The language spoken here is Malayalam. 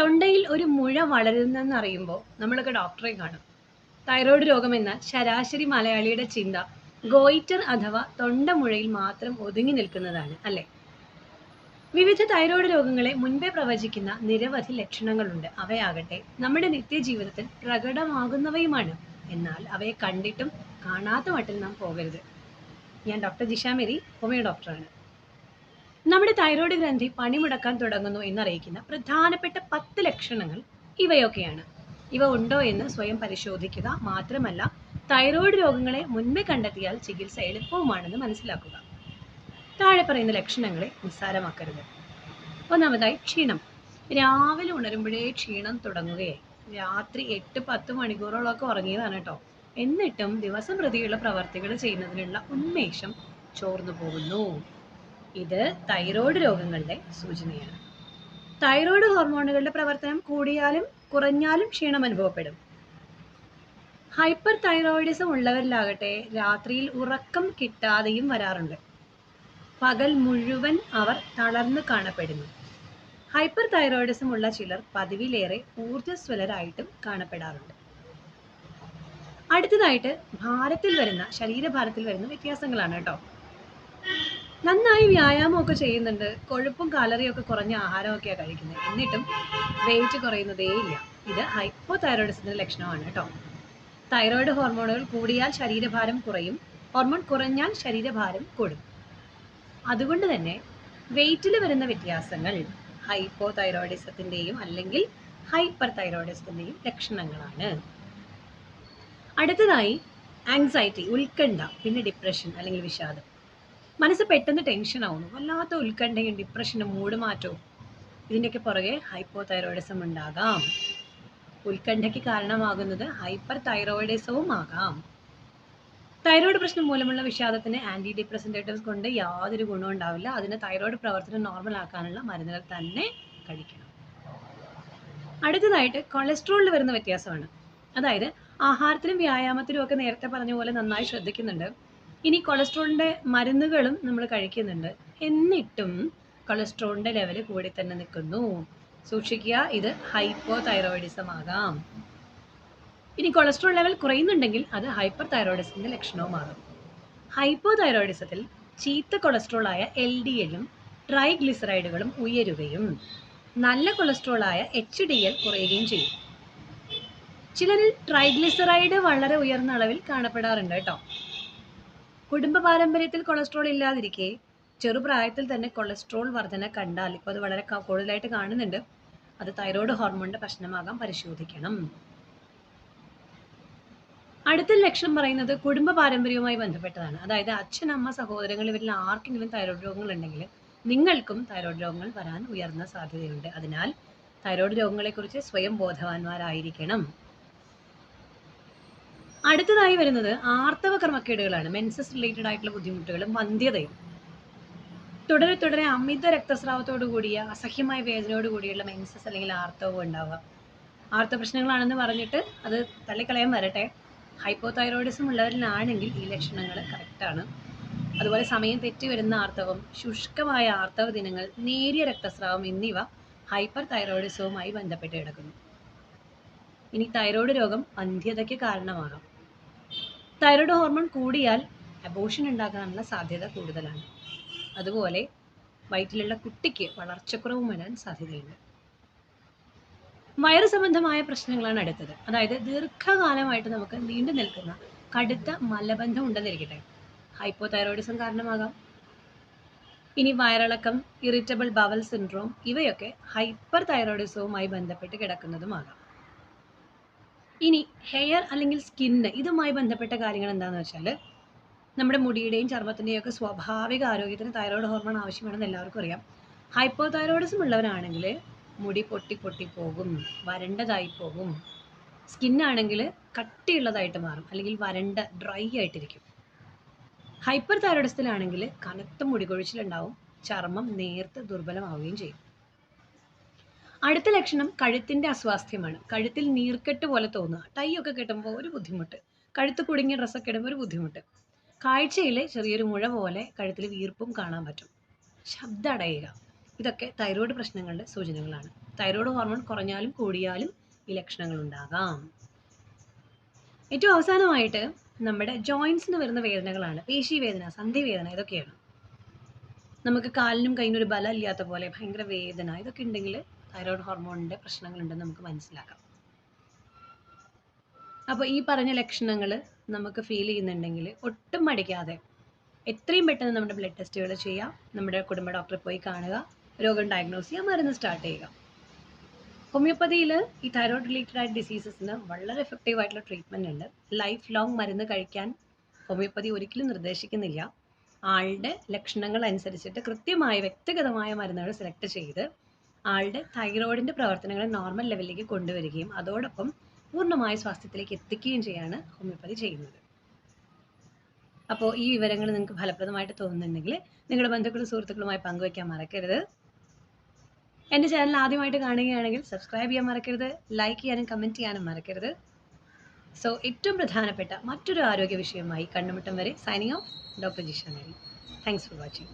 തൊണ്ടയിൽ ഒരു മുഴ വളരുന്നെന്ന് അറിയുമ്പോൾ നമ്മളൊക്കെ ഡോക്ടറെ കാണും. തൈറോയ്ഡ് രോഗം എന്നാൽ ശരാശരി മലയാളിയുടെ ചിന്ത ഗോയിറ്റർ അഥവാ തൊണ്ടമുഴയിൽ മാത്രം ഒതുങ്ങി നിൽക്കുന്നതാണ് അല്ലേ? വിവിധ തൈറോയ്ഡ് രോഗങ്ങളെ മുൻപേ പ്രവചിക്കുന്ന നിരവധി ലക്ഷണങ്ങളുണ്ട്. അവയാകട്ടെ നമ്മുടെ നിത്യജീവിതത്തിൽ പ്രകടമാകുന്നവയുമാണ്. എന്നാൽ അവയെ കണ്ടിട്ടും കാണാത്ത മട്ടിൽ നാം പോകരുത്. ഞാൻ ഡോക്ടർ ജിഷാമേരി ഹോമിയോ ഡോക്ടറാണ് നമ്മുടെ തൈറോയ്ഡ് ഗ്രന്ഥി പണിമുടക്കാൻ തുടങ്ങുന്നു എന്നറിയിക്കുന്ന പ്രധാനപ്പെട്ട പത്ത് ലക്ഷണങ്ങൾ ഇവയൊക്കെയാണ്. ഇവ ഉണ്ടോ എന്ന് സ്വയം പരിശോധിക്കുക മാത്രമല്ല തൈറോയ്ഡ് രോഗങ്ങളെ മുൻപേ കണ്ടെത്തിയാൽ ചികിത്സ എളുപ്പവുമാണെന്ന് മനസ്സിലാക്കുക. താഴെ പറയുന്ന ലക്ഷണങ്ങളെ നിസ്സാരമാക്കരുത്. ഒന്നാമതായി ക്ഷീണം. രാവിലെ ഉണരുമ്പോഴേ ക്ഷീണം തുടങ്ങുകയായി. രാത്രി എട്ട് പത്ത് മണിക്കൂറോളമൊക്കെ ഉറങ്ങിയതാണ് കേട്ടോ. എന്നിട്ടും ദിവസം പ്രതിയുള്ള പ്രവർത്തികൾ ചെയ്യുന്നതിനുള്ള ഉന്മേഷം ചോർന്നു പോകുന്നു. ഇത് തൈറോയ്ഡ് രോഗങ്ങളുടെ സൂചനയാണ്. തൈറോയ്ഡ് ഹോർമോണുകളുടെ പ്രവർത്തനം കൂടിയാലും കുറഞ്ഞാലും ക്ഷീണം അനുഭവപ്പെടും. ഹൈപ്പർ തൈറോയിഡിസം ഉള്ളവരിലാകട്ടെ രാത്രിയിൽ ഉറക്കം കിട്ടാതെയും വരാറുണ്ട്. പകൽ മുഴുവൻ അവർ തളർന്നു കാണപ്പെടുന്നു. ഹൈപ്പർ തൈറോയിഡിസം ഉള്ള ചിലർ പതിവിലേറെ ഊർജസ്വലരായിട്ടും കാണപ്പെടാറുണ്ട്. അടുത്തതായിട്ട് ഭാരത്തിൽ വരുന്ന ശരീരഭാരത്തിൽ വരുന്ന വ്യത്യാസങ്ങളാണ് കേട്ടോ. നന്നായി വ്യായാമമൊക്കെ ചെയ്യുന്നുണ്ട്. കൊഴുപ്പും കാലറിയും ഒക്കെ കുറഞ്ഞ ആഹാരമൊക്കെയാണ് കഴിക്കുന്നത് എന്നിട്ടും വെയിറ്റ് കുറയുന്നതേ ഇല്ല. ഇത് ഹൈപ്പോ തൈറോയിഡിസത്തിന്റെ ലക്ഷണമാണ് കേട്ടോ. തൈറോയിഡ് ഹോർമോണുകൾ കൂടിയാൽ ശരീരഭാരം കുറയും. ഹോർമോൺ കുറഞ്ഞാൽ ശരീരഭാരം കൂടും. അതുകൊണ്ട് തന്നെ വെയിറ്റിൽ വരുന്ന വ്യത്യാസങ്ങൾ ഹൈപ്പോ തൈറോയിഡിസത്തിന്റെയും അല്ലെങ്കിൽ ഹൈപ്പർ തൈറോയിഡിസത്തിന്റെയും ലക്ഷണങ്ങളാണ്. അടുത്തതായി ആങ്സൈറ്റി ഉത്കണ്ഠ പിന്നെ ഡിപ്രഷൻ അല്ലെങ്കിൽ വിഷാദം. മനസ്സ് പെട്ടെന്ന് ടെൻഷൻ ആവുന്നു. വല്ലാത്ത ഉത്കണ്ഠയും ഡിപ്രഷനും മൂഡ് മാറ്റവും. ഇതിന്റെയൊക്കെ പുറകെ ഹൈപ്പോ തൈറോയിഡിസം ഉണ്ടാകാം. ഉത്കണ്ഠയ്ക്ക് കാരണമാകുന്നത് ഹൈപ്പർ തൈറോയിഡിസവും ആകാം. തൈറോയിഡ് പ്രശ്നം മൂലമുള്ള വിഷാദത്തിന് ആന്റി ഡിപ്രസന്റേറ്റീവ്സ് കൊണ്ട് യാതൊരു ഗുണവും ഉണ്ടാവില്ല. അതിന് തൈറോയിഡ് പ്രവർത്തനം നോർമൽ ആക്കാനുള്ള മരുന്നുകൾ തന്നെ കഴിക്കണം. അടുത്തതായിട്ട് കൊളസ്ട്രോളിൽ വരുന്ന വ്യത്യാസമാണ്. അതായത് ആഹാരത്തിലും വ്യായാമത്തിലും ഒക്കെ നേരത്തെ പറഞ്ഞ പോലെ നന്നായി ശ്രദ്ധിക്കുന്നുണ്ട്. ഇനി കൊളസ്ട്രോളിന്റെ മരുന്നുകളും നമ്മൾ കഴിക്കുന്നുണ്ട്. എന്നിട്ടും കൊളസ്ട്രോളിന്റെ ലെവൽ കൂടി തന്നെ നിൽക്കുന്നു. സൂക്ഷിക്കുക ഇത് ഹൈപ്പോ തൈറോയിഡിസം ആകാം. ഇനി കൊളസ്ട്രോൾ ലെവൽ കുറയുന്നുണ്ടെങ്കിൽ അത് ഹൈപ്പർ തൈറോയിഡിസത്തിന്റെ ലക്ഷണവുമാകും. ഹൈപ്പോ തൈറോയിഡിസത്തിൽ ചീത്ത കൊളസ്ട്രോൾ ആയ എൽ ഡി എല്ലും ട്രൈഗ്ലിസറൈഡുകളും ഉയരുകയും നല്ല കൊളസ്ട്രോൾ ആയ എച്ച് ഡി എൽ കുറയുകയും ചെയ്യും. ചിലരിൽ ട്രൈഗ്ലിസറൈഡ് വളരെ ഉയർന്ന അളവിൽ കാണപ്പെടാറുണ്ട് കേട്ടോ. കുടുംബ പാരമ്പര്യത്തിൽ കൊളസ്ട്രോൾ ഇല്ലാതിരിക്കെ ചെറുപ്രായത്തിൽ തന്നെ കൊളസ്ട്രോൾ വർധന കണ്ടാൽ ഇപ്പോൾ അത് വളരെ കൂടുതലായിട്ട് കാണുന്നുണ്ട്. അത് തൈറോയ്ഡ് ഹോർമോണിന്റെ പ്രശ്നമാകാൻ പരിശോധിക്കണം. അടുത്ത ലക്ഷണം പറയുന്നത് കുടുംബ പാരമ്പര്യവുമായി ബന്ധപ്പെട്ടതാണ്. അതായത് അച്ഛൻ അമ്മ സഹോദരങ്ങൾ ഇവരിൽ ആർക്കെങ്കിലും തൈറോയ്ഡ് രോഗങ്ങൾ ഉണ്ടെങ്കിൽ നിങ്ങൾക്കും തൈറോയ്ഡ് രോഗങ്ങൾ വരാൻ ഉയർന്ന സാധ്യതയുണ്ട്. അതിനാൽ തൈറോയ്ഡ് രോഗങ്ങളെക്കുറിച്ച് സ്വയം ബോധവാന്മാരായിരിക്കണം. അടുത്തതായി വരുന്നത് ആർത്തവ ക്രമക്കേടുകളാണ് മെൻസസ് റിലേറ്റഡ് ആയിട്ടുള്ള ബുദ്ധിമുട്ടുകളും വന്ധ്യതയും. തുടരെ തുടരെ അമിത രക്തസ്രാവത്തോടു കൂടിയ അസഹ്യമായ വേദനയോട് കൂടിയുള്ള മെൻസസ് അല്ലെങ്കിൽ ആർത്തവം ഉണ്ടാവുക. ആർത്തവ പ്രശ്നങ്ങളാണെന്ന് പറഞ്ഞിട്ട് അത് തള്ളിക്കളയാൻ വരട്ടെ. ഹൈപ്പോതൈറോയിഡിസം ഉള്ളവരിലാണെങ്കിൽ ഈ ലക്ഷണങ്ങൾ കറക്റ്റാണ് അതുപോലെ സമയം തെറ്റി വരുന്ന ആർത്തവം ശുഷ്കമായ ആർത്തവ ദിനങ്ങൾ നേരിയ രക്തസ്രാവം എന്നിവ ഹൈപ്പർ തൈറോയിഡിസവുമായി ബന്ധപ്പെട്ട് കിടക്കുന്നു. ഇനി തൈറോയ്ഡ് രോഗം അന്ധ്യതയ്ക്ക് കാരണമാകാം. തൈറോയ്ഡ് ഹോർമോൺ കൂടിയാൽ അബോഷൻ ഉണ്ടാകാനുള്ള സാധ്യത കൂടുതലാണ്. അതുപോലെ വയറ്റിലുള്ള കുട്ടിക്ക് വളർച്ചക്കുറവും വരാൻ സാധ്യതയുണ്ട്. വയറു സംബന്ധമായ പ്രശ്നങ്ങളാണ് അടുത്തത്. അതായത് ദീർഘകാലമായിട്ട് നമുക്ക് നീണ്ടു നിൽക്കുന്ന കടുത്ത മലബന്ധം ഉണ്ടെന്നിരിക്കട്ടെ. ഹൈപ്പോ തൈറോയിഡിസം കാരണമാകാം. ഇനി വയറിളക്കം ഇറിറ്റബിൾ ബവൽ സിൻഡ്രോം ഇവയൊക്കെ ഹൈപ്പർ തൈറോയിഡിസവുമായി ബന്ധപ്പെട്ട് കിടക്കുന്നതുമാകാം. ഇനി ഹെയർ അല്ലെങ്കിൽ സ്കിന്ന് ഇതുമായി ബന്ധപ്പെട്ട കാര്യങ്ങൾ എന്താണെന്ന് വെച്ചാൽ നമ്മുടെ മുടിയുടെയും ചർമ്മത്തിന്റെയും ഒക്കെ സ്വാഭാവിക ആരോഗ്യത്തിന് തൈറോയ്ഡ് ഹോർമോൺ ആവശ്യമാണെന്ന് എല്ലാവർക്കും അറിയാം. ഹൈപ്പോ തൈറോയിഡിസം ഉള്ളവരാണെങ്കിൽ മുടി പൊട്ടി പൊട്ടി പോകും വരണ്ടതായി പോകും. സ്കിന്നാണെങ്കിൽ കട്ടിയുള്ളതായിട്ട് മാറും അല്ലെങ്കിൽ വരണ്ട ഡ്രൈ ആയിട്ടിരിക്കും. ഹൈപ്പർ തൈറോയിഡിസത്തിലാണെങ്കിൽ കനത്ത മുടികൊഴിച്ചിലുണ്ടാവും ചർമ്മം നേർത്ത് ദുർബലമാവുകയും ചെയ്യും. അടുത്ത ലക്ഷണം കഴുത്തിന്റെ അസ്വാസ്ഥ്യമാണ്. കഴുത്തിൽ നീർക്കെട്ട് പോലെ തോന്നുക. ടൈ ഒക്കെ കെട്ടുമ്പോൾ ഒരു ബുദ്ധിമുട്ട്. കഴുത്ത് കുടുങ്ങിയ ഡ്രസ്സൊക്കെ ഇടുമ്പോൾ ഒരു ബുദ്ധിമുട്ട്. കാഴ്ചയിൽ ചെറിയൊരു മുഴ പോലെ കഴുത്തിൽ വീർപ്പും കാണാൻ പറ്റും. ശബ്ദ അടയുക ഇതൊക്കെ തൈറോയ്ഡ് പ്രശ്നങ്ങളുടെ സൂചനകളാണ്. തൈറോയ്ഡ് ഹോർമോൺ കുറഞ്ഞാലും കൂടിയാലും ഈ ലക്ഷണങ്ങൾ ഉണ്ടാകാം ഏറ്റവും അവസാനമായിട്ട് നമ്മുടെ ജോയിൻസിന് വരുന്ന വേദനകളാണ്. പേശി വേദന സന്ധി വേദന ഇതൊക്കെയാണ്. നമുക്ക് കാലിനും കൈയിനും ഒരു ബലം ഇല്ലാത്ത പോലെ ഭയങ്കര വേദന ഇതൊക്കെ ഉണ്ടെങ്കിൽ തൈറോയ്ഡ് ഹോർമോണിന്റെ പ്രശ്നങ്ങളുണ്ടെന്ന് നമുക്ക് മനസ്സിലാക്കാം. അപ്പോൾ ഈ പറഞ്ഞ ലക്ഷണങ്ങൾ നമുക്ക് ഫീൽ ചെയ്യുന്നുണ്ടെങ്കിൽ ഒട്ടും മടിക്കാതെ എത്രയും പെട്ടെന്ന് നമ്മുടെ ബ്ലഡ് ടെസ്റ്റുകൾ ചെയ്യാം. നമ്മുടെ കുടുംബ ഡോക്ടറെ പോയി കാണുക. രോഗം ഡയഗ്നോസ് ചെയ്യുക മരുന്ന് സ്റ്റാർട്ട് ചെയ്യുക. ഹോമിയോപ്പതിയിൽ ഈ തൈറോയ്ഡ് റിലേറ്റഡ് ആയിട്ട് ഡിസീസസിന് വളരെ എഫക്റ്റീവ് ആയിട്ടുള്ള ട്രീറ്റ്മെന്റ് ഉണ്ട്. ലൈഫ് ലോങ് മരുന്ന് കഴിക്കാൻ ഹോമിയോപ്പതി ഒരിക്കലും നിർദ്ദേശിക്കുന്നില്ല. ആളുടെ ലക്ഷണങ്ങൾ അനുസരിച്ചിട്ട് കൃത്യമായ വ്യക്തിഗതമായ മരുന്നുകൾ സെലക്ട് ചെയ്ത് ആളുടെ തൈറോയിഡിന്റെ പ്രവർത്തനങ്ങളെ നോർമൽ ലെവലിലേക്ക് കൊണ്ടുവരികയും അതോടൊപ്പം പൂർണമായ സ്വാസ്ഥ്യത്തിലേക്ക് എത്തിക്കുകയും ചെയ്യാണ് ഹോമിയോപ്പതി ചെയ്യുന്നത്. അപ്പോൾ ഈ വിവരങ്ങൾ നിങ്ങൾക്ക് ഫലപ്രദമായിട്ട് തോന്നുന്നുണ്ടെങ്കിൽ നിങ്ങളുടെ ബന്ധുക്കളും സുഹൃത്തുക്കളുമായി പങ്കുവയ്ക്കാൻ മറക്കരുത്. എന്റെ ചാനൽ ആദ്യമായിട്ട് കാണുകയാണെങ്കിൽ സബ്സ്ക്രൈബ് ചെയ്യാൻ മറക്കരുത് ലൈക്ക് ചെയ്യാനും കമന്റ് ചെയ്യാനും മറക്കരുത്. സോ ഏറ്റവും പ്രധാനപ്പെട്ട മറ്റൊരു ആരോഗ്യ വിഷയമായി കണ്ടുമുട്ടം വരെ signing off doctor Jisha Mary thanks for watching